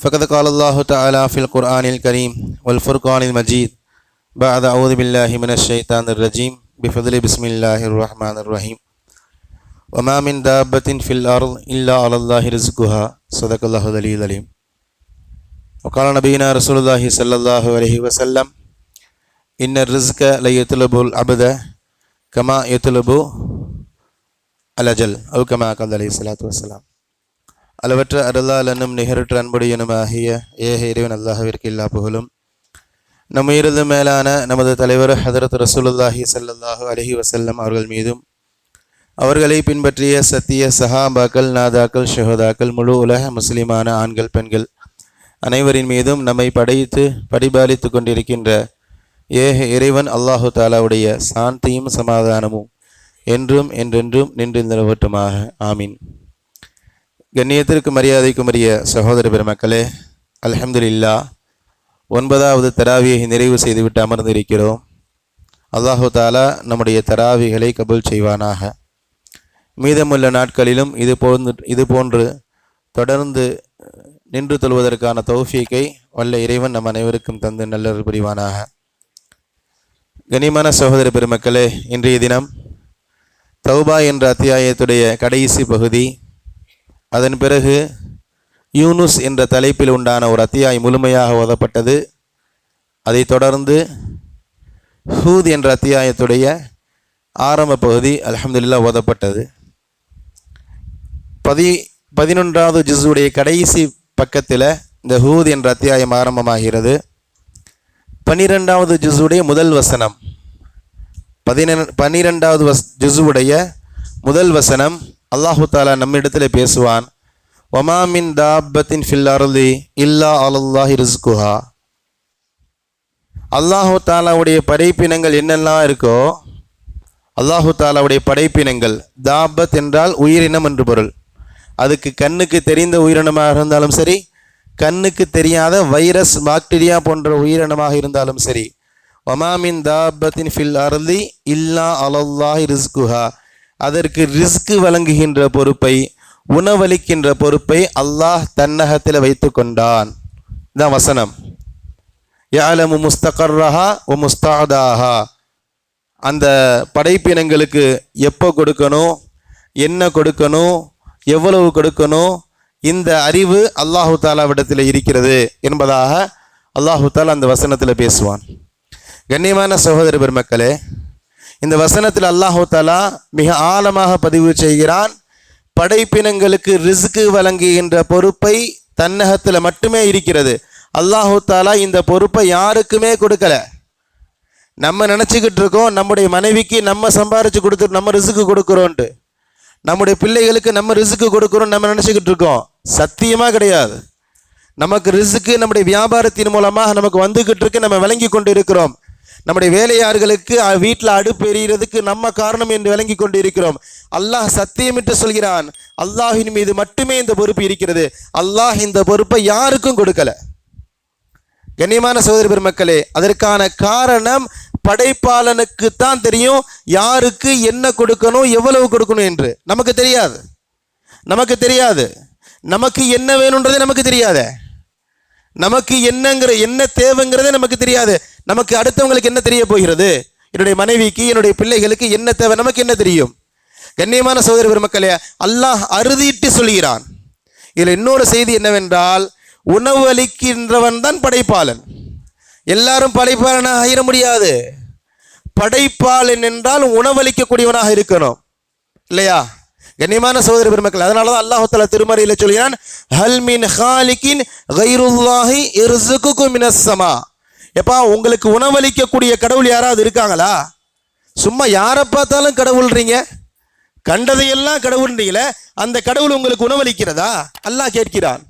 فقد قال الله تعالى في القرآن الكريم والفرقان المجيد. بعد أعوذ بالله من الشيطان الرجيم. بفضل بسم الله الرحمن الرحيم. وما من دابة في الأرض إلا على الله رزقها. صدق الله العلي العليم وقال نبينا رسول الله صلى الله عليه وسلم إن الرزق لا يطلب العبد كما يطلب الأجل. أو كما قال عليه الصلاة والسلام. அளவற்ற அருளாளனும் நிகரற்ற அன்புடையனுமாகிய ஏக இறைவன் அல்லாஹவிற்கு எல்லா புகழும். நம் உயிரது மேலான நமது தலைவர் ஹதரத் ரசூலுல்லாஹி ஸல்லல்லாஹு அலஹி வசல்லம் அவர்கள் மீதும் அவர்களை பின்பற்றிய சத்திய சஹாபாக்கள் நாதாக்கள் ஷஹதாக்கள் முழு உலக முஸ்லிமான ஆண்கள் பெண்கள் அனைவரின் மீதும் நம்மை படைத்து பரிபாலித்து கொண்டிருக்கின்ற ஏக இறைவன் அல்லாஹு தாலாவுடைய சாந்தியும் சமாதானமும் என்றும் என்றென்றும் நின்று நிலவட்டுமாக. ஆமீன். கண்ணியத்திற்கு மரியாதைக்கும் சகோதர பெருமக்களே அலமதுல்லா ஒன்பதாவது தராவியை நிறைவு செய்துவிட்டு அமர்ந்திருக்கிறோம். அல்லாஹு தாலா நம்முடைய தராவிகளை கபூல் செய்வானாக. மீதமுள்ள நாட்களிலும் இது போன்று இது போன்று தொடர்ந்து நின்று தொழுவதற்கான தௌஃபீக்கை வல்ல இறைவன் நம் அனைவருக்கும் தந்து நல்லொரு புரிவானாக. கனிமான சகோதர பெருமக்களே இன்றைய தினம் தௌபா என்ற அத்தியாயத்துடைய கடைசி பகுதி அதன் பிறகு யூனுஸ் என்ற தலைப்பில் உண்டான ஒரு அத்தியாயம் முழுமையாக ஓதப்பட்டது. அதைத் தொடர்ந்து ஹூத் என்ற அத்தியாயத்துடைய ஆரம்ப பகுதி அலமதுல்லா ஓதப்பட்டது. பதி பதினொன்றாவது ஜிஸுடைய கடைசி பக்கத்தில் இந்த ஹூத் என்ற அத்தியாயம் ஆரம்பமாகிறது. பன்னிரெண்டாவது ஜிஸுடைய முதல் வசனம். பதினெண் பன்னிரெண்டாவது வஸ் ஜிஸுடைய முதல் வசனம் அல்லாஹு தாலா நம்மிடத்தில் பேசுவான் ஒமாமின் தாபத்தின் ஃபில் அருளி இல்லா அலல்லாஹி ரிஸ்குஹா. அல்லாஹு தாலாவுடைய படைப்பினங்கள் என்னெல்லாம் இருக்கோ அல்லாஹு தாலாவுடைய படைப்பினங்கள் தாபத் என்றால் உயிரினம் என்று பொருள். அதுக்கு கண்ணுக்கு தெரிந்த உயிரினமாக இருந்தாலும் சரி கண்ணுக்கு தெரியாத வைரஸ் பாக்டீரியா போன்ற உயிரினமாக இருந்தாலும் சரி ஒமாமின் தாபத்தின் ஃபில் அருளி இல்லா அலல்லாஹி ரிஸ்குஹா. அதற்கு ரிஸ்க்கு வழங்குகின்ற பொறுப்பை உணவளிக்கின்ற பொறுப்பை அல்லாஹ் தன்னகத்தில் வைத்து கொண்டான் இதான் வசனம். யாலமு முஸ்தகர்ரஹா ஒ முஸ்தாதாஹா. அந்த படைப்பினங்களுக்கு எப்போ கொடுக்கணும் என்ன கொடுக்கணும் எவ்வளவு கொடுக்கணும் இந்த அறிவு அல்லாஹு தாலாவிடத்தில் இருக்கிறது என்பதாக அல்லாஹு தாலா அந்த வசனத்தில் பேசுவான். கண்ணியமான சகோதர பெருமக்களே இந்த வசனத்தில் அல்லாஹு தாலா மிக ஆழமாக பதிவு செய்கிறான். படைப்பினங்களுக்கு ரிசுக்கு வழங்குகின்ற பொறுப்பை தன்னகத்தில் மட்டுமே இருக்கிறது. அல்லாஹு தாலா இந்த பொறுப்பை யாருக்குமே கொடுக்கல. நம்ம நினச்சிக்கிட்டு இருக்கோம் நம்முடைய மனைவிக்கு நம்ம சம்பாரித்து கொடுத்து நம்ம ரிசுக்கு கொடுக்குறோன்ட்டு. நம்முடைய பிள்ளைகளுக்கு நம்ம ரிசுக்கு கொடுக்குறோம் நம்ம நினச்சிக்கிட்டு இருக்கோம். சத்தியமாக கிடையாது. நமக்கு ரிசுக்கு நம்முடைய வியாபாரத்தின் மூலமாக நமக்கு வந்துக்கிட்டு இருக்கு நம்ம விளங்கி கொண்டு இருக்கிறோம். நம்முடைய வேலையார்களுக்கு வீட்டில் அடுப்பு எறிகிறதுக்கு நம்ம காரணம் என்று விளங்கி கொண்டு இருக்கிறோம் அல்லாஹ் சத்தியமிட்டு சொல்கிறான். அல்லாஹின் மீது மட்டுமே இந்த பொறுப்பு இருக்கிறது. அல்லாஹ் இந்த பொறுப்பை யாருக்கும் கொடுக்கல. கண்ணியமான சகோதரி பெருமக்களே அதற்கான காரணம் படைப்பாளனுக்கு தான் தெரியும். யாருக்கு என்ன கொடுக்கணும் எவ்வளவு கொடுக்கணும் என்று. நமக்கு தெரியாது. நமக்கு தெரியாது. நமக்கு என்ன வேணுன்றதே நமக்கு தெரியாதே. நமக்கு என்னங்கிற என்ன தேவைங்கிறதே நமக்கு தெரியாது. நமக்கு அடுத்தவங்களுக்கு என்ன தெரிய போகிறது? என்னுடைய மனைவிக்கு என்னுடைய பிள்ளைகளுக்கு என்ன தேவை? நமக்கு என்ன தெரியும்? கண்ணியமான சகோதரி பெருமக்களே அல்லாஹ் அறுதிட்டு சொல்கிறான் இதில் இன்னொரு செய்தி என்னவென்றால் உணவு அளிக்கின்றவன் தான் படைப்பாளன். எல்லாரும் படைப்பாளனாக ஆயிட முடியாது. படைப்பாளன் என்றால் உணவளிக்கக்கூடியவனாக இருக்கணும். இல்லையா? கண்ணியமான சகோதர பெருமக்கள் அதனால தான் அல்லாஹால திருமறையில் சொல்கிறான் ஹல் ஹாலிகின் கைருல்லாஹி இர்சுகுக்கும் மினஸ் எப்பா உங்களுக்கு உணவளிக்கக்கூடிய கடவுள் யாராவது இருக்காங்களா? சும்மா யாரை பார்த்தாலும் கடவுள்றீங்க? கண்டதையெல்லாம் கடவுள்ன்றீங்களே அந்த கடவுள் உங்களுக்கு உணவளிக்கிறதா? அல்லாஹ் கேட்கிறான்.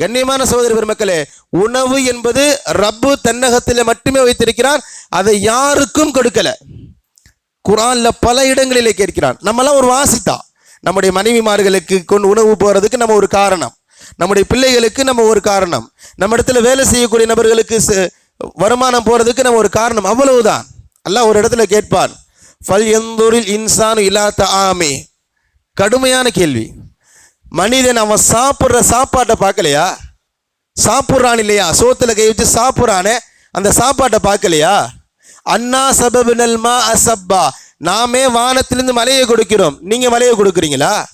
கண்ணியமான சகோதரி பெருமக்களே உணவு என்பது ரப்பு தன்னகத்தில் மட்டுமே வைத்திருக்கிறான் அதை யாருக்கும் கொடுக்கல. குரான்ல பல இடங்களிலே கேட்கிறான். நம்மலாம் ஒரு வாசித்தான் நம்முடைய மனைவிமார்களுக்கு கொண்டு உணவு போகிறதுக்கு நம்ம ஒரு காரணம். நம்முடைய பிள்ளைகளுக்கு நம்ம ஒரு காரணம். நம்ம இடத்துல வேலை செய்யக்கூடிய நபர்களுக்கு ச- வருமானம் போகிறதுக்கு நம்ம ஒரு காரணம். அவ்வளவுதான். எல்லாம் ஒரு இடத்துல கேட்பான். ஃபல் எந்தூரில் இன்சானு இல்லாத ஆமே கடுமையான கேள்வி. மனிதன் அவன் சாப்பிட்ற சாப்பாட்டை பார்க்கலையா? சாப்பிட்றான் இல்லையா? சோத்தில் கை வச்சு சாப்பிட்றானே. அந்த சாப்பாட்டை பார்க்கலையா? அண்ணா சபபினல் அசப்பா. நாமே வானத்திலிருந்து மலையை கொடுக்கிறோம். நீங்க மலையை கொடுக்குறீங்களா?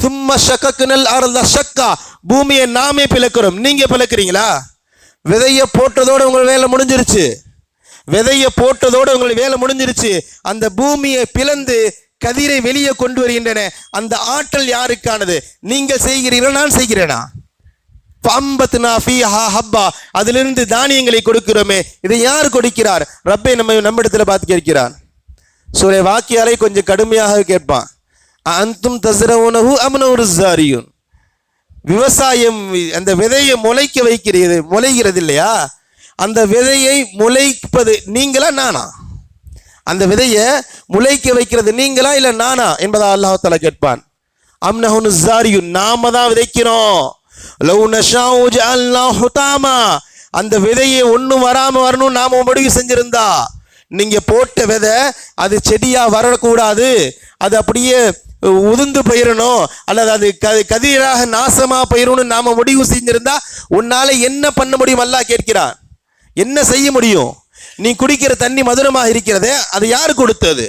சும்மா ஷக்கக்குனல் அருந்த சக்கா பூமியை நாமே பிளக்கிறோம். நீங்க பிளக்குறீங்களா? விதைய போட்டதோட உங்கள் வேலை முடிஞ்சிருச்சு. விதைய போட்டதோட உங்களுக்கு வேலை முடிஞ்சிருச்சு. அந்த பூமியை பிளந்து கதிரை வெளியே கொண்டு வருகின்றன. அந்த ஆற்றல் யாருக்கானது? நீங்கள் செய்கிறீர்களா நான் செய்கிறேனா? ஹப்பா. அதிலிருந்து தானியங்களை கொடுக்கிறோமே. இதை யார் கொடுக்கிறார்? ரப்பை நம்ம நம்மிடத்தில் பார்த்து கேட்கிறார். சூரிய வாக்கியாரை கொஞ்சம் கடுமையாக கேட்பான். அந்தும் தசரவுனஹு அம்னூர் ஜாரியுன் விவசாயம் அந்த விதையை முளைக்க வைக்கிறது முளைகிறது இல்லையா அந்த விதையை முளைப்பது நீங்களா நானா? அந்த விதையை முளைக்க வைக்கிறது நீங்களா இல்லை நானா? என்பதா அல்லாஹால கேட்பான். அம்னஹுன் ஜாரியுன் நாம தான் விதைக்கிறோம். லவ் நஷாஉ ஜஅல்னாஹு ஹுதாமா அந்த விதையை ஒன்றும் வராமல் வரணும் நாம முடிவு செஞ்சிருந்தா. நீங்கள் போட்ட விதை அது செடியாக வரக்கூடாது. அது அப்படியே உதிர்ந்து போயிடணும் அல்லது அது க கதிராக நாசமாக போயிடணும்னு நாம் முடிவு செஞ்சுருந்தா உன்னால் என்ன பண்ண முடியும் அல்லா கேட்கிறான். என்ன செய்ய முடியும்? நீ குடிக்கிற தண்ணி மதுரமாக இருக்கிறதே அது யார் கொடுத்தது?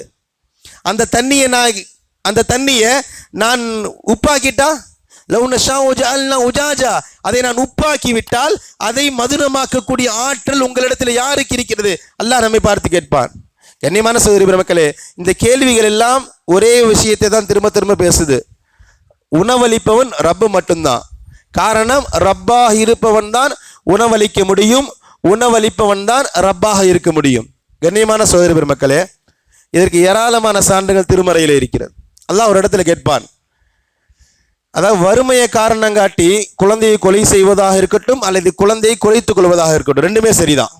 அந்த தண்ணியை நான் அந்த தண்ணியை நான் உப்பாக்கிட்டா? உஜாஜா அதை நான் உப்பாக்கி விட்டால் அதை மதுரமாக்கக்கூடிய ஆற்றல் உங்களிடத்தில் யாருக்கு இருக்கிறது? அல்லாஹ் நம்மை பார்த்து கேட்பான். கண்ணியமான சகோதரி பெருமக்களே இந்த கேள்விகள் எல்லாம் ஒரே விஷயத்தை தான் திரும்ப திரும்ப பேசுது. உணவளிப்பவன் ரப்பு மட்டும்தான். காரணம் ரப்பாக இருப்பவன் தான் உணவளிக்க முடியும். உணவளிப்பவன் தான் ரப்பாக இருக்க முடியும். கண்ணியமான சோதரி பெருமக்களே இதற்கு ஏராளமான சான்றுகள் திருமறையில் இருக்கிறது. அல்லாஹ் ஒரு இடத்துல கேட்பான். அதாவது வறுமையை காரணம் காட்டி குழந்தையை கொலை செய்வதாக இருக்கட்டும் அல்லது குழந்தையை குறைத்துக் கொள்வதாக இருக்கட்டும் ரெண்டுமே சரிதான்.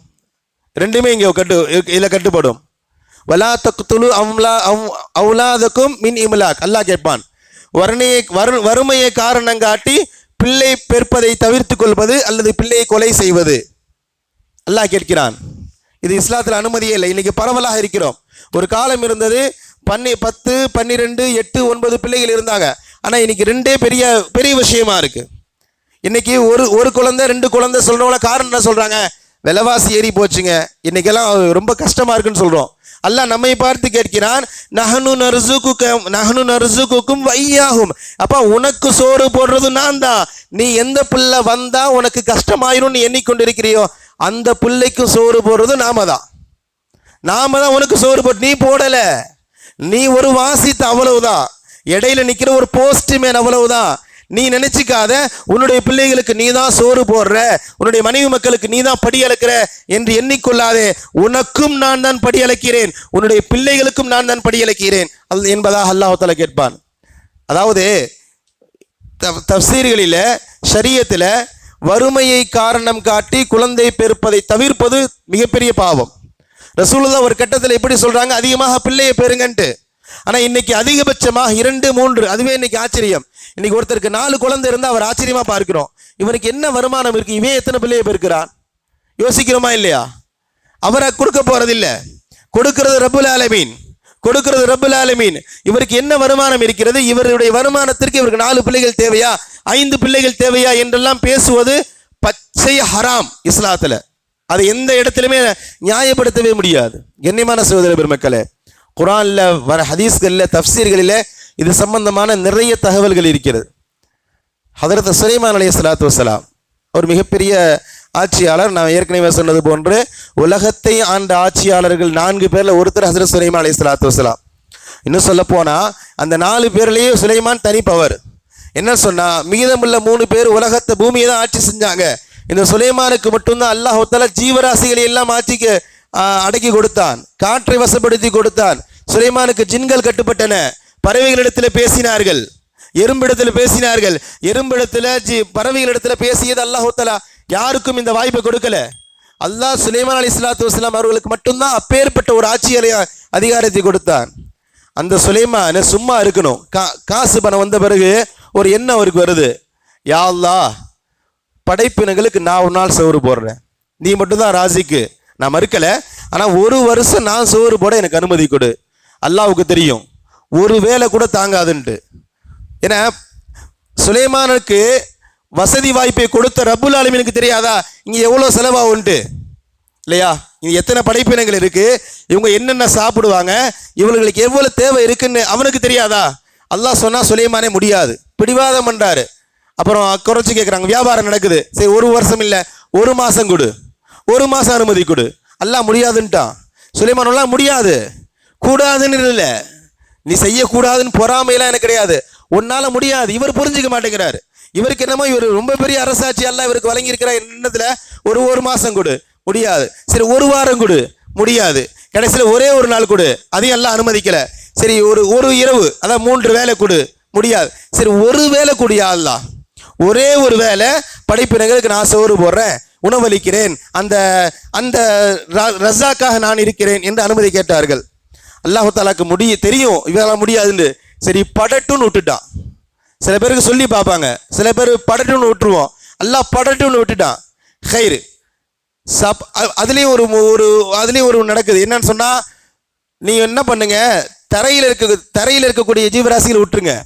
ரெண்டுமே இங்கே கட்டு இதில் கட்டுப்படும். வலா தக்துலு அம்லா அவ் அவுலாதக்கும் மின் இம்லாக். அல்லாஹ் கேட்பான். வறுமையை வறு வறுமையை காரணம் காட்டி பிள்ளை பெற்பதை தவிர்த்து கொள்வது அல்லது பிள்ளையை கொலை செய்வது? அல்லாஹ் கேட்கிறான். இது இஸ்லாத்தில் அனுமதியே இல்லை. இன்னைக்கு பரவலாக இருக்கிறோம். ஒரு காலம் இருந்தது பன்னி பத்து பன்னிரெண்டு எட்டு ஒன்பது பிள்ளைகள் இருந்தாங்க. ஆனால் இன்னைக்கு ரெண்டே பெரிய பெரிய விஷயமா இருக்கு. இன்னைக்கு ஒரு ஒரு குழந்தை ரெண்டு குழந்தை சொல்றவங்கள காரணம் என்ன சொல்றாங்க? விலைவாசி ஏறி போச்சுங்க. இன்னைக்கெல்லாம் ரொம்ப கஷ்டமா இருக்குன்னு சொல்றோம். அல்லாஹ் நம்மை பார்த்து கேட்கிறான் நஹனு நர்சுக்கும் நஹனு நர்சுக்கும் வையாகும் அப்பா உனக்கு சோறு போடுறது நான் தான் நீ எந்த பிள்ளை வந்தா உனக்கு கஷ்டமாயிரும் நீ எண்ணிக்கொண்டிருக்கிறியோ அந்த பிள்ளைக்கு சோறு போடுறது நாம தான் நாம தான் உனக்கு சோறு போட்டு நீ போடலை. நீ ஒரு வாசித்த அவ்வளவுதான். இடையில நிக்கிற ஒரு போஸ்ட் மேன் அவ்வளவுதான். நீ நினைச்சிக்காத உன்னுடைய பிள்ளைகளுக்கு நீ தான் சோறு போடுற உன்னுடைய மனைவி மக்களுக்கு நீ தான் படி அளக்கிற என்று எண்ணிக்கொள்ளாதே. உனக்கும் நான் தான் படி அளக்கிறேன் உன்னுடைய பிள்ளைகளுக்கும் நான் தான் படி அளக்கிறேன் அது என்பதாக அல்லாஹால கேட்பான். அதாவது தப்சீர்களில் தப்சீர்களில வறுமையை காரணம் காட்டி குழந்தை பெறுப்பதை தவிர்ப்பது மிகப்பெரிய பாவம். ரசூலுல்லாஹ் ஒரு கட்டத்தில் எப்படி சொல்றாங்க? அதிகமாக பிள்ளையை பெறுங்கன்ட்டு. ஆனா இன்னைக்கு அதிகபட்சமாக இரண்டு மூன்று அதுவே இன்னைக்கு ஆச்சரியம். இன்னைக்கு ஒருத்தருக்கு நாலு குழந்தை இருந்தால் அவர் ஆச்சரியமா பார்க்கிறோம். இவனுக்கு என்ன வருமானம் இருக்கு? இவன் எத்தனை பிள்ளையை பெருக்கிறான் யோசிக்கிறோமா இல்லையா? அவரை கொடுக்க போறதில்ல. கொடுக்கிறது ரப்புல் ஆலமீன். கொடுக்கிறது ரப்புல் ஆலமீன். இவருக்கு என்ன வருமானம் இருக்கிறது? இவருடைய வருமானத்திற்கு இவருக்கு நாலு பிள்ளைகள் தேவையா? ஐந்து பிள்ளைகள் தேவையா என்றெல்லாம் பேசுவது பச்சை ஹராம் இஸ்லாத்துல. அதை எந்த இடத்துலையுமே நியாயப்படுத்தவே முடியாது. கண்ணியமான சகோதர பெருமக்களே குரான்ல வர ஹதீஸ்களில் தஃப்சீர்களில் இது சம்பந்தமான நிறைய தகவல்கள் இருக்கிறது. ஹதரத் சுலைமான் அலைய சலாத்து வசலாம் ஒரு மிகப்பெரிய ஆட்சியாளர் நான் ஏற்கனவே சொன்னது போன்று உலகத்தை ஆண்ட ஆட்சியாளர்கள் நான்கு பேரில் ஒருத்தர் ஹசரத் சுலைமான் அலைய சலாத்து வசலாம் இன்னும் சொல்ல அந்த நாலு பேர்லேயே சுலைமான் தனி பவர் என்ன சொன்னால் மீதமுள்ள மூணு பேர் உலகத்தை பூமியை தான் ஆட்சி செஞ்சாங்க. இந்த சுலைமானுக்கு மட்டும்தான் அல்லாஹ் ஜீவராசிகளை எல்லாம் ஆட்சிக்கு அடக்கி கொடுத்தான். காற்றை வசப்படுத்தி கொடுத்தான். சுலைமானுக்கு ஜின்கள் கட்டுப்பட்டன. பறவைகளிடத்தில் பேசினார்கள். எறும்பிடத்தில் பேசினார்கள். எறும்பிடத்தில் ஜி பறவைகளிடத்தில் பேசியது அல்லாஹு யாருக்கும் இந்த வாய்ப்பை கொடுக்கல. அல்லாஹ் சுலைமான் அலி இஸ்லாத்து வஸ்லாம் அவர்களுக்கு மட்டும்தான் அப்பேற்பட்ட ஒரு ஆட்சி அதிகாரத்தை கொடுத்தான். அந்த சுலைமான சும்மா இருக்கணும். கா காசு பணம் வந்த பிறகு ஒரு எண்ணம் அவருக்கு வருது. யா படைப்பினங்களுக்கு நான் ஒரு நாள் சோறு போடுறேன். நீ மட்டும்தான் ராசிக்கு. நான் மறுக்கலை. ஆனால் ஒரு வருஷம் நான் சோறு போட எனக்கு அனுமதி கொடு. அல்லாவுக்கு தெரியும். ஒரு வேலை கூட தாங்காதுன்ட்டு. ஏன்னா சுலைமானுக்கு வசதி வாய்ப்பை கொடுத்த ரப்புல் ஆலமீனுக்கு தெரியாதா? இங்கே எவ்வளோ செலவாகும்ட்டு இல்லையா? இங்கே எத்தனை படைப்பினங்கள் இருக்குது இவங்க என்னென்ன சாப்பிடுவாங்க? இவங்களுக்கு எவ்வளோ தேவை இருக்குன்னு அவனுக்கு தெரியாதா? அல்லாஹ் சொன்னால் சுலைமானே முடியாது. பிடிவாதம் பண்ணுறாரு அப்புறம் குறைச்சி கேட்குறாங்க வியாபாரம் நடக்குது. சரி ஒரு வருஷம் இல்லை ஒரு மாதம் கொடு. ஒரு மாதம் அனுமதி கொடு. எல்லாம் முடியாதுன்ட்டான். சுலைமானெல்லாம் முடியாது. கூடாதுன்னு இல்லை. நீ செய்யக்கூடாதுன்னு பொறாமையெல்லாம் எனக்கு கிடையாது. உன்னால் முடியாது. இவர் புரிஞ்சுக்க மாட்டேங்கிறார். இவருக்கு என்னமோ இவர் ரொம்ப பெரிய அரசாட்சி எல்லாம் இவருக்கு வழங்கியிருக்கிறார் என்னத்தில் ஒரு ஒரு மாதம் கொடு. முடியாது. சரி ஒரு வாரம் கொடு. முடியாது. கடைசியில் ஒரே ஒரு நாள் கொடு. அதையும் எல்லாம் அனுமதிக்கலை. சரி ஒரு ஒரு இரவு அதான் மூன்று வேலை கொடு. முடியாது. சரி ஒரு வேலை கொடு அல்லாஹ். ஒரே ஒரு வேலை படிப்பினங்களுக்கு நான் சோறு போடுறேன். உணவளிக்கிறேன். அந்த அந்த ர- ரஸாக்காக நான் இருக்கிறேன் என்று அனுமதி கேட்டார்கள். அல்லாஹு தாலாக்கு முடிய தெரியும். இவரால் முடியாதுன்னு சரி படட்டுன்னு விட்டுட்டான். சில பேருக்கு சொல்லி பார்ப்பாங்க. சில பேர் படட்டுன்னு விட்டுருவோம். அல்லாஹ் படட்டுன்னு விட்டுட்டான். ஹைரு சப் அ- ஒரு ஒரு அதுலேயும் ஒரு நடக்குது. என்னன்னு சொன்னால் நீங்கள் என்ன பண்ணுங்க? தரையில் இருக்க தரையில் இருக்கக்கூடிய ஜீவராசியில் விட்டுருங்க.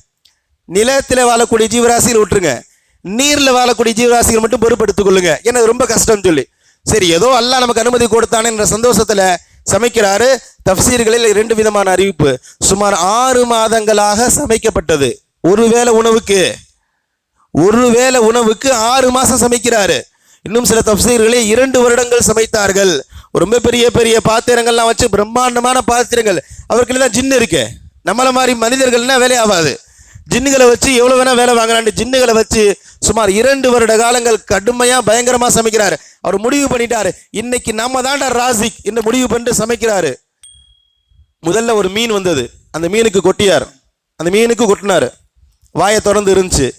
நிலத்தில் வாழக்கூடிய ஜீவராசியில் விட்டுருங்க. நீர்ல வாழக்கூடிய ஜீவராசிகள் மட்டும் பொறுப்படுத்திக் கொள்ளுங்க. ஏன்னா ரொம்ப கஷ்டம் சொல்லி. சரி ஏதோ அல்லாஹ் நமக்கு அனுமதி கொடுத்தானே என்ற சந்தோஷத்துல சமைக்கிறாரு. தப்சீர்களில் இரண்டு விதமான அறிவிப்பு. சுமார் ஆறு மாதங்களாக சமைக்கப்பட்டது. ஒருவேளை உணவுக்கு. ஒருவேளை உணவுக்கு ஆறு மாசம் சமைக்கிறாரு. இன்னும் சில தப்சீர்களே இரண்டு வருடங்கள் சமைத்தார்கள். ரொம்ப பெரிய பெரிய பாத்திரங்கள்லாம் வச்சு பிரம்மாண்டமான பாத்திரங்கள். அவருக்கு தான் ஜின்னு இருக்கு. நம்மள மாதிரி மனிதர்கள்னா வேலையாகாது. ஜின்னுகளை வச்சு எவ்வளவு வேணா வேலை வாங்குறாண்டு ஜின்னுகளை வச்சு சுமார் இரண்டு வருட காலங்கள் கடுமையா பயங்கரமா சமைக்கிறாரு. அவர் முடிவு பண்ணிட்டாரு. இன்னைக்கு நம்ம தான்டா ராசிக் இந்த முடிவு பண்ணிட்டு சமைக்கிறாரு. முதல்ல ஒரு மீன் வந்தது. அந்த மீனுக்கு கொட்டியார். அந்த மீனுக்கு கொட்டினாரு. வாயை திறந்து இருந்துச்சு.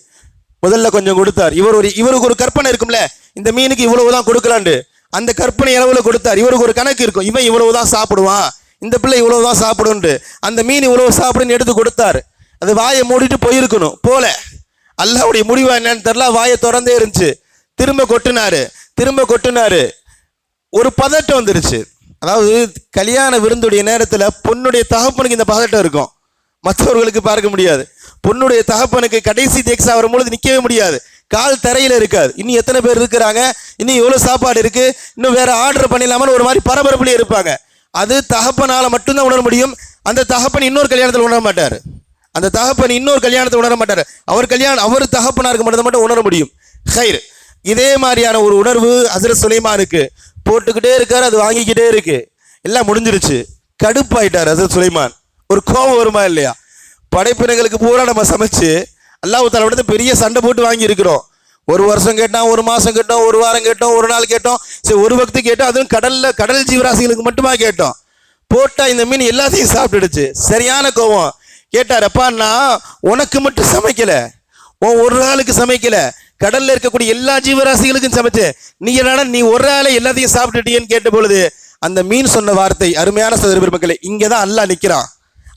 முதல்ல கொஞ்சம் கொடுத்தார். இவர் ஒரு இவருக்கு ஒரு கற்பனை இருக்கும்ல. இந்த மீனுக்கு இவ்வளவு தான் கொடுக்கலாண்டு அந்த கற்பனை அளவில் கொடுத்தார். இவருக்கு ஒரு கணக்கு இருக்கும். இவன் இவ்வளவுதான் சாப்பிடுவான். இந்த பிள்ளை இவ்வளவு தான் சாப்பிடுன்ட்டு அந்த மீன் இவ்வளவு சாப்பிடுன்னு எடுத்து கொடுத்தாரு. அது வாயை மூடிட்டு போயிருக்கணும். போல. அல்லாவுடைய முடிவா என்னன்னு தெரில வாயை திறந்தே இருந்துச்சு. திரும்ப கொட்டினாரு. திரும்ப கொட்டினாரு. ஒரு பதட்டம் வந்துருச்சு. அதாவது கல்யாண விருந்துடைய நேரத்தில் பொண்ணுடைய தகப்பனுக்கு இந்த பதட்டம் இருக்கும். மற்றவர்களுக்கு பார்க்க முடியாது. பொண்ணுடைய தகப்பனுக்கு கடைசி தேக்ஸா வரும்பொழுது நிற்கவே முடியாது. கால் தரையில் இருக்காது. இன்னும் எத்தனை பேர் இருக்கிறாங்க? இன்னும் எவ்வளோ சாப்பாடு இருக்குது இன்னும் வேறு ஆர்டர் பண்ணிடலாமான்னு ஒரு மாதிரி பரபரப்புலேயே இருப்பாங்க. அது தகப்பனால் மட்டும்தான் உணர முடியும். அந்த தகப்பன் இன்னொரு கல்யாணத்தில் உணர மாட்டார். அந்த தகப்பன் இன்னொரு கல்யாணத்தை உணர மாட்டார். அவர் கல்யாணம் அவர் தகப்பனாருக்கு மட்டும் மட்டும் உணர முடியும். ஹைர் இதே மாதிரியான ஒரு உணர்வு அசர சுலைமானுக்கு. போட்டுக்கிட்டே இருக்காரு அது வாங்கிக்கிட்டே இருக்கு. எல்லாம் முடிஞ்சிருச்சு. கடுப்பாயிட்டார் அசர் சுலைமான். ஒரு கோபம் வருமா இல்லையா? படைப்பினங்களுக்கு பூரா நம்ம சமைச்சு அல்லாஹ் தாலா விட பெரிய சண்டை போட்டு வாங்கியிருக்கிறோம். ஒரு வருஷம் கேட்டோம் ஒரு மாதம் கேட்டோம் ஒரு வாரம் கேட்டோம் ஒரு நாள் கேட்டோம். சரி ஒரு பக்தி கேட்டோம் அதுவும் கடலில் கடல் ஜீவராசிகளுக்கு மட்டுமா கேட்டோம். போட்டால் இந்த மீன் எல்லாத்தையும் சாப்பிட்டுடுச்சு. சரியான கோவம் கேட்டார் அப்பா நான் உனக்கு மட்டும் சமைக்கல. உன் ஒரு ஆளுக்கு சமைக்கல. கடல்ல இருக்கக்கூடிய எல்லா ஜீவராசிகளுக்கும் சமைச்சு நீ என்னடா நீ ஒரு ஆளை எல்லாத்தையும் சாப்பிட்டுட்டியன்னு கேட்ட பொழுது அந்த மீன் சொன்ன வார்த்தை அருமையான சதுர பெருமக்களே இங்கதான் அல்லாஹ் நிற்கிறான்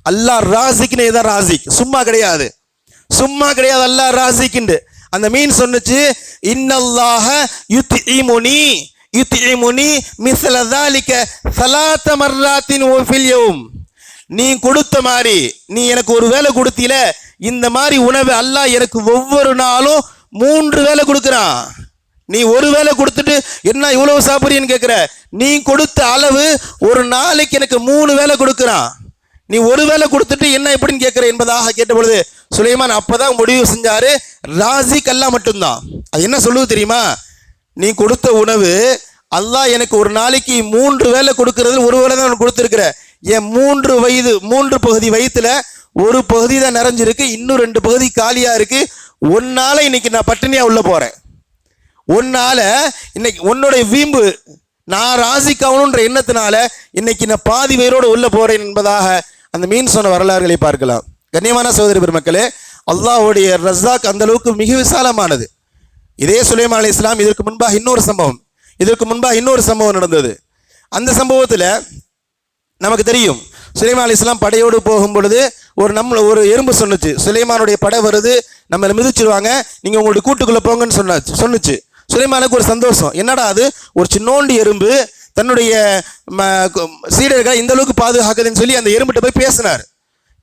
அல்லாஹ் ராசிக்குன்னு தான் ராசிக் சும்மா கிடையாது. சும்மா கிடையாது அல்லாஹ் ராசிக்குண்டு. அந்த மீன் சொன்னுச்சு இன்னல்லாஹ யுத்இமுனி யுத்இமுனி மிஸ்ல தாலிக சலாத்த மர்ராத்தின் ஓஃபில்யவும் நீ கொடுத்த மாதிரி நீ எனக்கு ஒரு வேலை கொடுத்தில இந்த மாதிரி உணவு அல்லாஹ் எனக்கு ஒவ்வொரு நாளும் மூன்று வேலை கொடுக்குறான். நீ ஒரு வேலை கொடுத்துட்டு என்ன இவ்வளவு சாப்பிட்றீன்னு கேட்குற? நீ கொடுத்த அளவு ஒரு நாளைக்கு எனக்கு மூணு வேலை கொடுக்குறான். நீ ஒரு வேளை கொடுத்துட்டு என்ன எப்படின்னு கேட்குற என்பதாக கேட்ட பொழுது சுலைமான் அப்பதான் முடிவு செஞ்சாரு ராசிக் கல்லா மட்டும்தான். அது என்ன சொல்லுது தெரியுமா? நீ கொடுத்த உணவு அல்லாஹ் எனக்கு ஒரு நாளைக்கு மூன்று வேலை கொடுக்கறது ஒரு வேளை தான் கொடுத்துருக்குற. என் மூன்று வயது மூன்று பகுதி வயிற்றுல ஒரு பகுதி தான் நிறைஞ்சிருக்கு இன்னும் ரெண்டு பகுதி காலியாக இருக்குது ஒன்னால இன்னைக்கு நான் பட்டினியாக உள்ளே போகிறேன் உன்னால இன்னைக்கு உன்னுடைய வீம்பு நான் ராசிக்காகணுன்ற எண்ணத்தினால இன்னைக்கு நான் பாதி வயிறோடு உள்ளே போகிறேன் என்பதாக அந்த மீன் சொன்ன வரலாறுகளை பார்க்கலாம். கண்ணியமான சகோதரி பெருமக்களே அல்லாஹுடைய ரஸாக் அந்த அளவுக்கு மிக விசாலமானது. இதே சுலைமான் அலி இஸ்லாம் இதற்கு முன்பாக இன்னொரு சம்பவம் இதற்கு முன்பாக இன்னொரு சம்பவம் நடந்தது. அந்த சம்பவத்தில் நமக்கு தெரியும். சுலைமான் அலி இஸ்லாம் படையோடு போகும் பொழுது ஒரு நம்ம ஒரு எறும்பு சொன்னுச்சு. சுலைமானுடைய படை வருது நம்மளை மிதிச்சிருவாங்க நீங்கள் உங்களுடைய கூட்டுக்குள்ளே போங்கன்னு சொன்னாச்சு சொன்னுச்சு. சுலைமானுக்கு ஒரு சந்தோஷம். என்னடா அது? ஒரு சின்னோண்டு எறும்பு தன்னுடைய ம- சீடர்களை இந்த அளவுக்கு பாதுகாக்குதுன்னு சொல்லி அந்த எறும்பிட்ட போய் பேசினார்.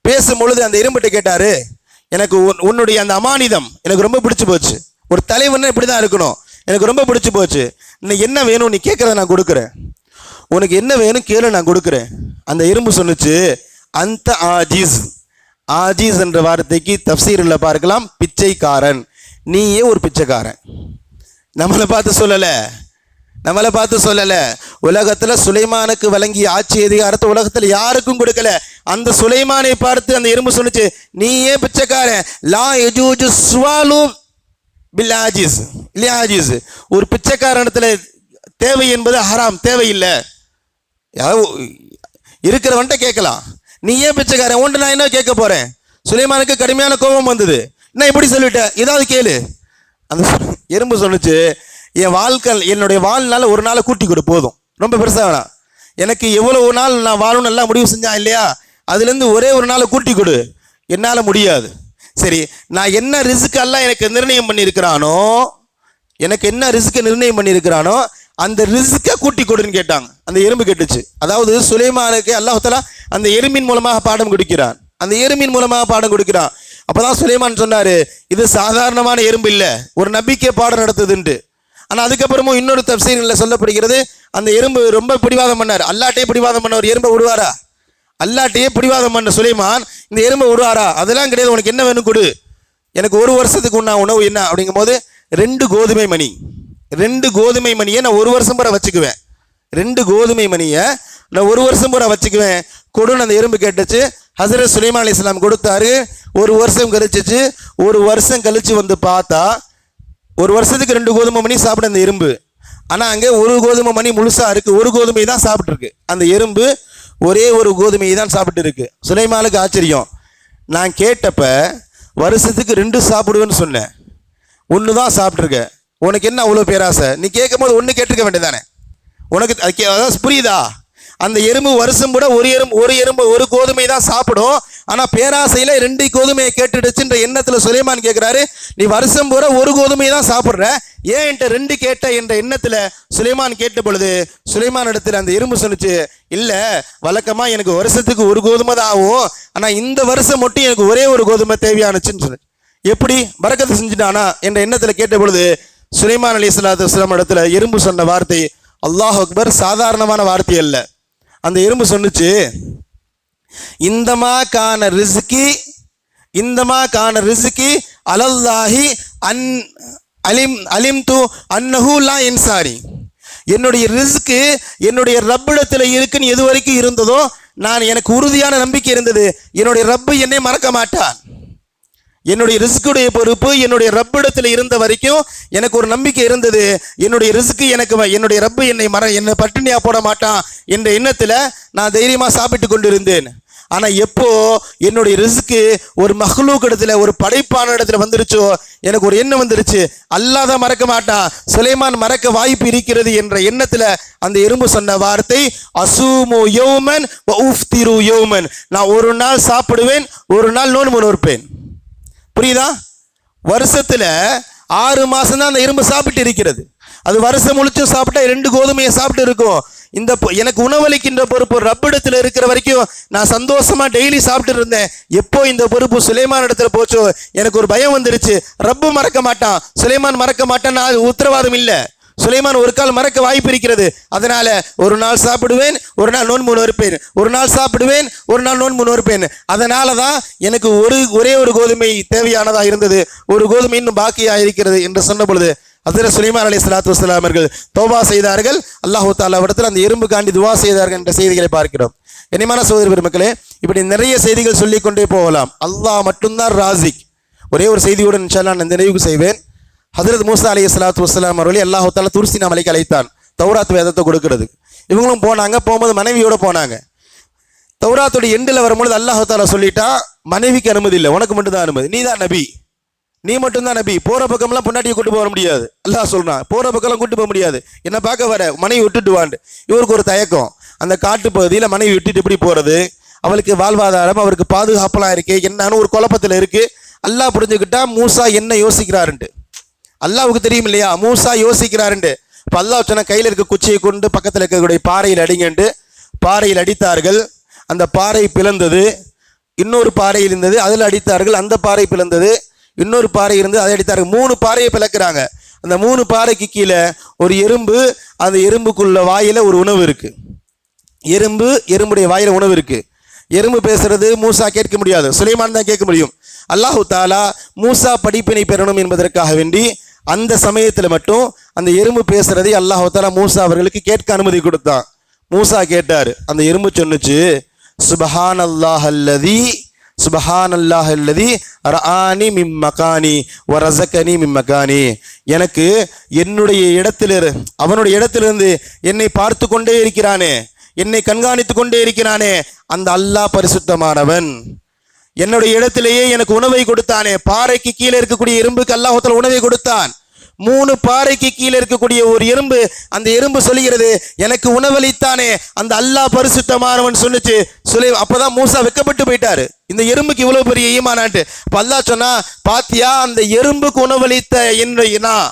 பேசும் பொழுது அந்த எறும்பிட்ட கேட்டார் எனக்கு உன்- உன்னுடைய அந்த அமானிதம் எனக்கு ரொம்ப பிடிச்சி போச்சு. ஒரு தலைவன்னு இப்படி தான் இருக்கணும். எனக்கு ரொம்ப பிடிச்சி போச்சு. இன்னும் என்ன வேணும் நீ கேட்குறத நான் கொடுக்குறேன். உனக்கு என்ன வேணும் கேளு நான் கொடுக்குறேன். அந்த எறும்பு சொன்னுச்சு அந்த ஆஜிஸ். ஆஜிஸ் என்ற வார்த்தைக்கு தப்சீரில் பார்க்கலாம் பிச்சைக்காரன். நீயே ஒரு பிச்சைக்காரன். நம்மளை பார்த்து சொல்லலை. நம்மளை பார்த்து சொல்லலை. உலகத்தில் சுலைமானுக்கு வழங்கிய ஆட்சி அதிகாரத்தை உலகத்தில் யாருக்கும் கொடுக்கல. அந்த சுலைமானை பார்த்து அந்த எறும்பு சொல்லுச்சு நீயே பிச்சைக்காரன். லா எஜூஜு சுவாலும் பில் ஆஜீஸ். இல்லையா ஆஜிஸ்? ஒரு பிச்சைக்காரனத்தில் தேவை என்பது ஹராம் தேவையில்லை. யாரோ இருக்கிறவன்ட்ட கேட்கலாம். நீ ஏன் பிச்சைக்காரன்? உன்ட்டு நான் என்ன கேட்க போகிறேன் சுலைமானுக்கு கடுமையான கோபம் வந்தது. நான் இப்படி சொல்லிட்டேன் ஏதாவது கேளு. அந்த எறும்பு சொன்னுச்சு என் வாழ்க்கை என்னுடைய வாழ்நாள் ஒரு நாளை கூட்டி கொடு போதும். ரொம்ப பெருசாக வேணாம். எனக்கு எவ்வளவு நாள் நான் வாழணும் நல்லா முடிவு செஞ்சான் இல்லையா? அதுலேருந்து ஒரே ஒரு நாளை கூட்டி கொடு. என்னால் முடியாது. சரி நான் என்ன ரிஸ்க்கெல்லாம் எனக்கு நிர்ணயம் பண்ணியிருக்கிறானோ எனக்கு என்ன ரிஸ்க்கை நிர்ணயம் பண்ணியிருக்கிறானோ அந்த ரிஸ்க்கை கூட்டி கொடுன்னு கேட்டாங்க. அந்த எறும்பு கேட்டுச்சு. அதாவது சுலைமானுக்கு அல்லாஹ் அந்த எறும்பின் மூலமாக பாடம் கொடுக்கிறான். அந்த எறும்பின் மூலமாக பாடம் கொடுக்கிறான். அப்போதான் சுலைமான் சொன்னார் இது சாதாரணமான எறும்பு இல்லை ஒரு நம்பிக்கை பாடம் நடத்துதுன்ட்டு. ஆனால் அதுக்கப்புறமும் இன்னொரு தப்சீரில் சொல்லப்படுகிறது அந்த எறும்பு ரொம்ப பிடிவாதம் பண்ணார். அல்லாட்டையே பிடிவாதம் பண்ண ஒரு எறும்பை விடுவாரா அல்லாட்டையே பிடிவாதம் பண்ண சுலைமான் இந்த எறும்பை விடுவாரா அதெல்லாம் கிடையாது உனக்கு என்ன வேணும் கொடு. எனக்கு ஒரு வருஷத்துக்கு உண்ணா உணவு என்ன? அப்படிங்கும்போது ரெண்டு கோதுமை மணி. ரெண்டு கோதுமை மணியை நான் ஒரு வருஷம் பூரா வச்சுக்குவேன். ரெண்டு கோதுமை மணியை நான் ஒரு வருஷம் பூரா வச்சுக்குவேன். கொடுன்னு அந்த எறும்பு கேட்டுச்சு. ஹசரத் சுலைமான் அலி இஸ்லாம் கொடுத்தாரு. ஒரு வருஷம் கழிச்சிச்சு. ஒரு வருஷம் கழிச்சு வந்து பார்த்தா ஒரு வருஷத்துக்கு ரெண்டு கோதுமை மணி சாப்பிட அந்த எறும்பு. ஆனால் அங்கே ஒரு கோதுமை மணி முழுசாக இருக்குது ஒரு கோதுமை தான் சாப்பிட்ருக்கு அந்த எறும்பு ஒரே ஒரு கோதுமையை தான் சாப்பிட்டு இருக்கு சுலைமானுக்கு ஆச்சரியம். நான் கேட்டப்ப வருஷத்துக்கு ரெண்டு சாப்பிடுவேன்னு சொன்னேன். ஒன்று தான் சாப்பிட்ருக்கேன் உனக்கு என்ன அவ்வளோ பேராசை? நீ கேட்கும் போது ஒன்று கேட்டிருக்க வேண்டியதானே உனக்கு அது அதாவது புரியுதா? அந்த எறும்பு வருஷம் கூட ஒரு எறும்பு ஒரு எறும்பு ஒரு கோதுமை தான் சாப்பிடும். ஆனால் பேராசையில் ரெண்டு கோதுமையை கேட்டுடுச்சுன்ற எண்ணத்தில் சுலைமான் கேட்குறாரு நீ வருஷம் பூரா ஒரு கோதுமையை தான் சாப்பிட்ற? ஏன் என்கிட்ட ரெண்டு கேட்ட? என்ற எண்ணத்தில் சுலைமான் கேட்ட பொழுது சுலைமான் இடத்துல அந்த எறும்பு சொல்லிச்சு இல்லை வழக்கமாக எனக்கு வருஷத்துக்கு ஒரு கோதுமை தான் ஆகும். ஆனால் இந்த வருஷம் மட்டும் எனக்கு ஒரே ஒரு கோதுமை தேவையானுச்சுன்னு சொல்லு. எப்படி? வரக்கத்தை செஞ்சுட்டானா? என்ற எண்ணத்தில் கேட்ட பொழுது சுலைமான் அலி இஸ்லாத்து வஸ்லாம் இடத்துல எறும்பு சொன்ன வார்த்தை அல்லாஹ் அக்பர் சாதாரணமான வார்த்தை அல்ல. அந்த எறும்பு சொன்னுச்சு இந்தமா கான ரிஸ்கி இந்தமா கான ரிஸ்கி அலல்லாஹி அன் அலிம் அலிம் து அன்னஹூலா இன்சாரி. என்னுடைய ரிஸ்க்கு என்னுடைய ரப்பிடத்தில் இருக்குன்னு எது வரைக்கும் இருந்ததோ நான் எனக்கு உறுதியான நம்பிக்கை இருந்தது என்னுடைய ரப்பு என்னை மறக்க மாட்டான். என்னுடைய ரிஸ்குடைய பொறுப்பு என்னுடைய ரப்பிடத்தில் இருந்த வரைக்கும் எனக்கு ஒரு நம்பிக்கை இருந்தது. என்னுடைய ரிஸ்க்கு எனக்கு என்னுடைய ரப்பு என்னை மற என்னை பட்டினியா போட மாட்டான் என்ற எண்ணத்தில் நான் தைரியமாக சாப்பிட்டு கொண்டிருந்தேன். ஆனால் எப்போ என்னுடைய ரிஸ்க்கு ஒரு மஹ்லூக் இடத்துல ஒரு படைப்பான இடத்துல வந்துருச்சோ எனக்கு ஒரு எண்ணம் வந்துருச்சு. அல்லாத மறக்க மாட்டான். சுலைமான் மறக்க வாய்ப்பு இருக்கிறது என்ற எண்ணத்தில் அந்த எறும்பு சொன்ன வார்த்தை அசூமு யோமன் வ நான் ஒரு நாள் சாப்பிடுவேன் ஒரு நாள் நோன்பு நோற்பேன். புரியுதா? வருஷத்தில் ஆறு மாதம் தான் அந்த இரும்பு சாப்பிட்டு இருக்கிறது. அது வருஷம் முழிச்சும் சாப்பிட்டா ரெண்டு கோதுமையை சாப்பிட்டு இருக்கும். இந்த பொ- எனக்கு உணவளிக்கின்ற பொறுப்பு ரப்பிடத்தில் இருக்கிற வரைக்கும் நான் சந்தோஷமா டெய்லி சாப்பிட்டு இருந்தேன். எப்போ இந்த பொறுப்பு சுலைமான் இடத்துல போச்சோ எனக்கு ஒரு பயம் வந்துருச்சு. ரப்பு மறக்க மாட்டான். சுலைமான் மறக்க மாட்டான் நான் உத்தரவாதம் இல்லை. சுலைமான் ஒரு கால் மறக்க வாய்ப்பு இருக்கிறது. அதனால ஒரு நாள் சாப்பிடுவேன் ஒரு நாள் நோன்பு நோற்பேன் ஒரு நாள் சாப்பிடுவேன் ஒரு நாள் நோன்பு நோற்பேன் அதனால தான் எனக்கு ஒரு ஒரே ஒரு கோதுமை தேவையானதாக இருந்தது. ஒரு கோதுமை இன்னும் பாக்கியாக இருக்கிறது என்று சொன்ன பொழுது அதிர சுலைமான் அலி சலாத்து வசலாம் அவர்கள் தோபா செய்தார்கள். அல்லாஹு தாலா இடத்துல அந்த எறும்பு காண்டி துவா செய்தார்கள் என்ற செய்திகளை பார்க்கிறோம். இனிமான சோதரி பெருமக்களே இப்படி நிறைய செய்திகள் சொல்லிக்கொண்டே போகலாம். அல்லாஹ் மட்டும்தான் ராசிக் ஒரே ஒரு செய்தியுடன் நான் நிறைவு செய்வேன். ஹதரத் மூசா அலி சலாத்து வஸ்லாம் அவர்களே அல்லாஹு துருசி துர்சினா மலைக்கு அழைத்தான். தௌராத் வேதத்தை கொடுக்கறது. இவங்களும் போனாங்க. போகும்போது மனைவியோட போனாங்க. தௌராத்தோட எண்டில் வரும்பொழுது அல்லாஹு தாலா சொல்லிட்டா மனைவிக்கு அனுமதி இல்லை. உனக்கு மட்டும்தான் அனுமதி. நீ தான் நபி. நீ மட்டும்தான் நபி. போகிற பக்கம்லாம் பொண்டாட்டியை கூட்டு போக முடியாது. அல்லாஹ் சொல்கிறான் போகிற பக்கம்லாம் கூட்டு போக முடியாது. என்ன பார்க்க வர? மனைவி விட்டுட்டு வாண்டு. இவருக்கு ஒரு தயக்கம். அந்த காட்டு பகுதியில் மனைவி விட்டுட்டு எப்படி போகிறது அவளுக்கு வாழ்வாதாரம் அவருக்கு பாதுகாப்பெல்லாம் இருக்குது என்னன்னு ஒரு குழப்பத்தில் இருக்குது அல்லாஹ் புரிஞ்சுக்கிட்டா மூசா என்ன யோசிக்கிறாருன்ட்டு. அல்லாவுக்கு தெரியும் இல்லையா மூசா யோசிக்கிறாருன்ட்டு இப்போ அல்லாஹ் சொன்ன கையில் இருக்க குச்சியை கொண்டு பக்கத்தில் இருக்கக்கூடிய பாறையில் அடிங்கன்ட்டு பாறையில் அடித்தார்கள். அந்த பாறை பிளந்தது. இன்னொரு பாறை இருந்தது. அதில் அடித்தார்கள். அந்த பாறை பிளந்தது. இன்னொரு பாறை இருந்து அதை அடித்தார்கள். மூணு பாறையை பிளக்குறாங்க. அந்த மூணு பாறைக்கு கீழே ஒரு எறும்பு அந்த எறும்புக்குள்ள வாயில் ஒரு உணவு இருக்குது எறும்பு எறும்புடைய வாயில் உணவு இருக்குது எறும்பு பேசுறது மூசா கேட்க முடியாது. சுலைமான் தான் கேட்க முடியும். அல்லாஹு தாலா மூசா படிப்பினை பெறணும் என்பதற்காக வேண்டி அந்த சமயத்தில் மட்டும் அந்த எறும்பு பேசுகிறதை அல்லாஹால மூசா அவர்களுக்கு கேட்க அனுமதி கொடுத்தான். மூசா கேட்டார் அந்த எறும்பு சொன்னுச்சு சுபஹான் அல்லாஹ் அல்லதி சுபஹான் அல்லாஹ் அல்லதி ரஆனி மிம் மகானி வரசகனி மிம் மகானி. எனக்கு என்னுடைய இடத்திலிரு அவனுடைய இடத்திலிருந்து என்னை பார்த்து கொண்டே இருக்கிறானே என்னை கண்காணித்து கொண்டே இருக்கிறானே அந்த அல்லாஹ் பரிசுத்தமானவன். என்னுடைய இடத்திலேயே எனக்கு உணவை கொடுத்தானே. பாறைக்கு கீழே இருக்கக்கூடிய எறும்புக்கு அல்லாஹத்தில் உணவை கொடுத்தான். மூணு பாறைக்கு கீழே இருக்கக்கூடிய ஒரு எறும்பு அந்த எறும்பு சொல்லுகிறது எனக்கு உணவளித்தானே. அந்த அல்லாஹ் பரிசுத்தமானவன் சொன்னுச்சு சொல்லி அப்பதான் மூசா வெக்கப்பட்டு போயிட்டாரு. இந்த எறும்புக்கு இவ்வளவு பெரிய ஈமானாட்டு அப்ப அல்லாஹ் சொன்னா பாத்தியா அந்த எறும்புக்கு உணவளித்த என்னுடைய நான்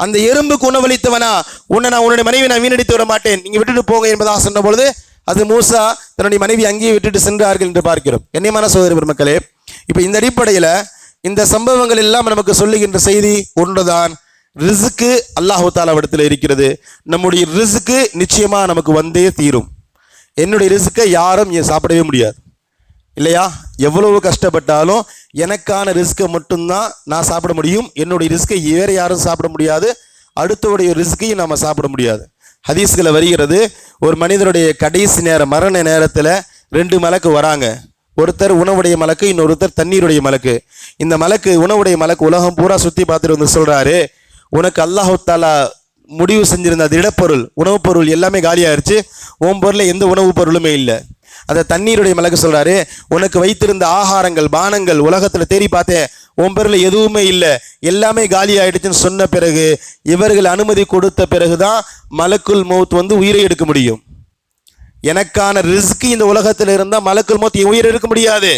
அந்த எறும்புக்கு உணவளித்தவனா? உன்னை நான் உன்னுடைய மனைவி நான் வீணடித்து விட மாட்டேன். நீங்க விட்டுட்டு போங்க என்பதாக சொன்ன பொழுது அது மூசா தன்னுடைய மனைவி அங்கேயே விட்டுட்டு சென்றார்கள் என்று பார்க்கிறோம். என்னையமான சகோதரி பெருமக்களே இப்போ இந்த அடிப்படையில் இந்த சம்பவங்கள் எல்லாம் நமக்கு சொல்லுகின்ற செய்தி ஒன்றுதான். ரிசுக்கு அல்லாஹு தாலாவிடத்தில் இருக்கிறது. நம்முடைய ரிசுக்கு நிச்சயமாக நமக்கு வந்தே தீரும். என்னுடைய ரிசுக்கை யாரும் சாப்பிடவே முடியாது. இல்லையா? எவ்வளவு கஷ்டப்பட்டாலும் எனக்கான ரிஸ்க்கை மட்டும்தான் நான் சாப்பிட முடியும். என்னுடைய ரிஸ்க்கை வேறு யாரும் சாப்பிட முடியாது. அடுத்தவுடைய ரிஸ்க்கையும் நம்ம சாப்பிட முடியாது. ஹதீஸ்களை வருகிறது ஒரு மனிதனுடைய கடைசி நேரம் மரண நேரத்தில் ரெண்டு மலக்கு வராங்க. ஒருத்தர் உணவுடைய மலக்கு இன்னொருத்தர் தண்ணீருடைய மலக்கு. இந்த மலக்கு உணவுடைய மலக்கு உலகம் பூரா சுற்றி பார்த்துட்டு வந்து சொல்கிறாரு உனக்கு அல்லாஹாலா முடிவு செஞ்சிருந்த திடப்பொருள் உணவுப் பொருள் எல்லாமே காலியாயிருச்சு உன் பொருளில் எந்த உணவுப் பொருளுமே இல்லை. அந்த தண்ணீருடைய மலக்கு சொல்கிறாரு உனக்கு வைத்திருந்த ஆகாரங்கள் பானங்கள் உலகத்தில் தேடி பார்த்தேன் உன் பேரில் எதுவுமே இல்லை. எல்லாமே காலி ஆயிடுச்சுன்னு சொன்ன பிறகு இவர்கள் அனுமதி கொடுத்த பிறகு தான் மலக்குள் மௌத் வந்து உயிரை எடுக்க முடியும். எனக்கான ரிஸ்க்கு இந்த உலகத்தில் இருந்தால் மலக்குள் மௌத் என் உயிர் எடுக்க முடியாது.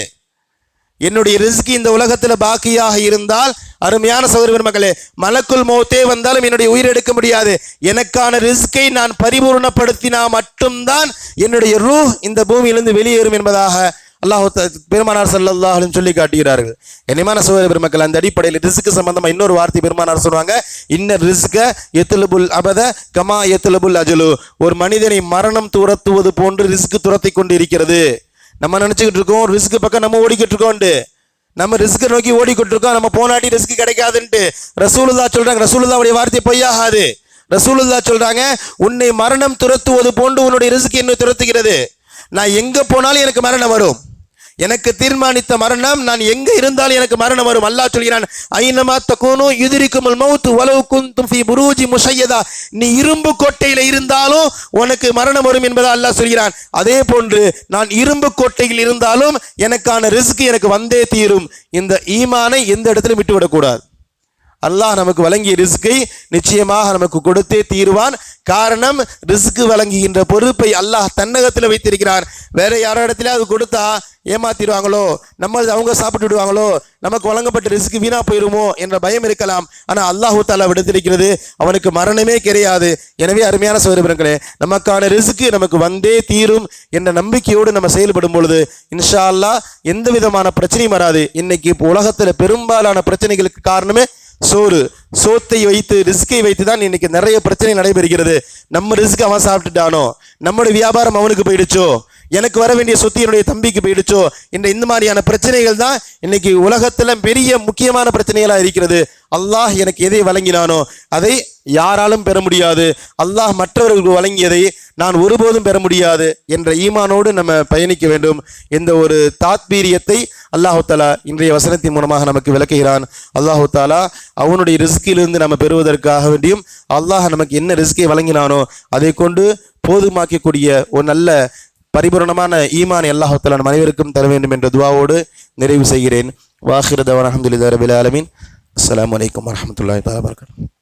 என்னுடைய ரிஸ்க்கு இந்த உலகத்தில் பாக்கியாக இருந்தால் அருமையான சகோதர மகளே மலக்குள் மௌத்தே வந்தாலும் என்னுடைய உயிர் எடுக்க முடியாது. எனக்கான ரிஸ்கை நான் பரிபூர்ணப்படுத்தினா மட்டும்தான் என்னுடைய ரூ இந்த பூமியிலிருந்து வெளியேறும் என்பதாக அல்லாஹ் பெருமானார் சல்லல்லாஹும் சொல்லி காட்டுகிறார்கள். என்னமான சகோதர பெருமக்கள் அந்த அடிப்படையில் ரிஸ்க்கு சம்பந்தமா இன்னொரு வார்த்தை பெருமானார் சொல்றாங்க இன்ன ரிஸ்க எத்துலபுல் அபத கமா எத்துலபுல் அஜலு. ஒரு மனிதனை மரணம் துரத்துவது போன்று ரிஸ்க்கு துரத்தி கொண்டு இருக்கிறது நம்ம நினச்சிக்கிட்டு இருக்கோம் ரிஸ்க்கு பக்கம் நம்ம ஓடிக்கிட்டு இருக்கோம்ட்டு நம்ம ரிஸ்க்கை நோக்கி ஓடிக்கிட்டு இருக்கோம் நம்ம போனாட்டி ரிஸ்க் கிடைக்காதுன்ட்டு. ரசூலுல்லா சொல்றாங்க ரசூலுல்லாவுடைய வார்த்தை பொய்யாகாது. ரசூலுல்லா சொல்கிறாங்க உன்னை மரணம் துரத்துவது போன்று உன்னுடைய ரிஸ்க் என்னை துரத்துகிறது. நான் எங்கே போனாலும் எனக்கு மரணம் வரும். எனக்கு தீர்மானித்த மரணம் நான் எங்கே இருந்தாலும் எனக்கு மரணம் வரும். அல்லாஹ் சொல்கிறான் ஐநமா தக்கூனு யுதிரிக்குமுல் மௌத் உலவு குந்தும் ஃபீ புரூஜி முஷையதா. நீ இரும்பு கோட்டையில் இருந்தாலும் உனக்கு மரணம் வரும் என்பதை அல்லாஹ் சொல்கிறான். அதே போன்று நான் இரும்பு கோட்டையில் இருந்தாலும் எனக்கான ரிஸ்க் எனக்கு வந்தே தீரும். இந்த ஈமானை எந்த இடத்துலையும் விட்டுவிடக்கூடாது. அல்லாஹ் நமக்கு வழங்கிய ரிஸ்கை நிச்சயமாக நமக்கு கொடுத்தே தீருவான். காரணம் ரிஸ்க் வழங்குகின்ற பொறுப்பை அல்லாஹ் தன்னகத்தில் வைத்திருக்கிறான். வேற யாரோ இடத்துல அது கொடுத்தா ஏமாத்திடுவாங்களோ? நம்ம அவங்க சாப்பிட்டு விடுவாங்களோ? நமக்கு வழங்கப்பட்ட ரிஸ்க் வீணா போயிருமோ? என்ற பயம் இருக்கலாம். ஆனால் அல்லாஹூ தாலா விடுத்திருக்கிறது அவனுக்கு மரணமே கிடையாது. எனவே அருமையான சௌரபிரங்களே நமக்கான ரிஸ்க் நமக்கு வந்தே தீரும் என்ற நம்பிக்கையோடு நம்ம செயல்படும் பொழுது இன்ஷா அல்லாஹ் எந்த விதமான பிரச்சனையும் வராது. இன்னைக்கு இப்போ உலகத்தில் பெரும்பாலான பிரச்சனைகளுக்கு காரணமே சோறு சோத்தை வைத்து ரிஸ்கை வைத்து தான் இன்னைக்கு நிறைய பிரச்சனை நடைபெறுகிறது. நம்ம ரிஸ்க் அவன் சாப்பிட்டுட்டானோ? நம்மளுடைய வியாபாரம் அவனுக்கு போயிடுச்சோ? எனக்கு வர வேண்டிய சொத்து என்னுடைய தம்பிக்கு போயிடுச்சோ? என்ற இந்த மாதிரியான பிரச்சனைகள் தான் இன்னைக்கு உலகத்துல பெரிய முக்கியமான பிரச்சனைகளாக இருக்கிறது. அல்லாஹ் எனக்கு எதை வழங்கினானோ அதை யாராலும் பெற முடியாது. அல்லாஹ் மற்றவர்களுக்கு வழங்கியதை நான் ஒருபோதும் பெற முடியாது என்ற ஈமானோடு நம்ம பயணிக்க வேண்டும். எந்த ஒரு தாத்பீரியத்தை அல்லாஹு தாலா இன்றைய வசனத்தின் மூலமாக நமக்கு விளக்குகிறான். அல்லாஹு தாலா அவனுடைய ரிஸ்கிலிருந்து நம்ம பெறுவதற்காக வேண்டியும் அல்லாஹ் நமக்கு என்ன ரிஸ்கை வழங்கினானோ அதை கொண்டு போதுமாக்கக்கூடிய ஒரு நல்ல பரிபூரணமான ஈமான் அல்லாஹால நம் அனைவருக்கும் தர வேண்டும் என்ற துவாவோடு நிறைவு செய்கிறேன். வாஹிரதவன் அஹமதுல்லா ரபில் ஆலமின். அஸ்லாம் வலைக்கம் வரஹ்மத்துல்லாஹி வரகாத்து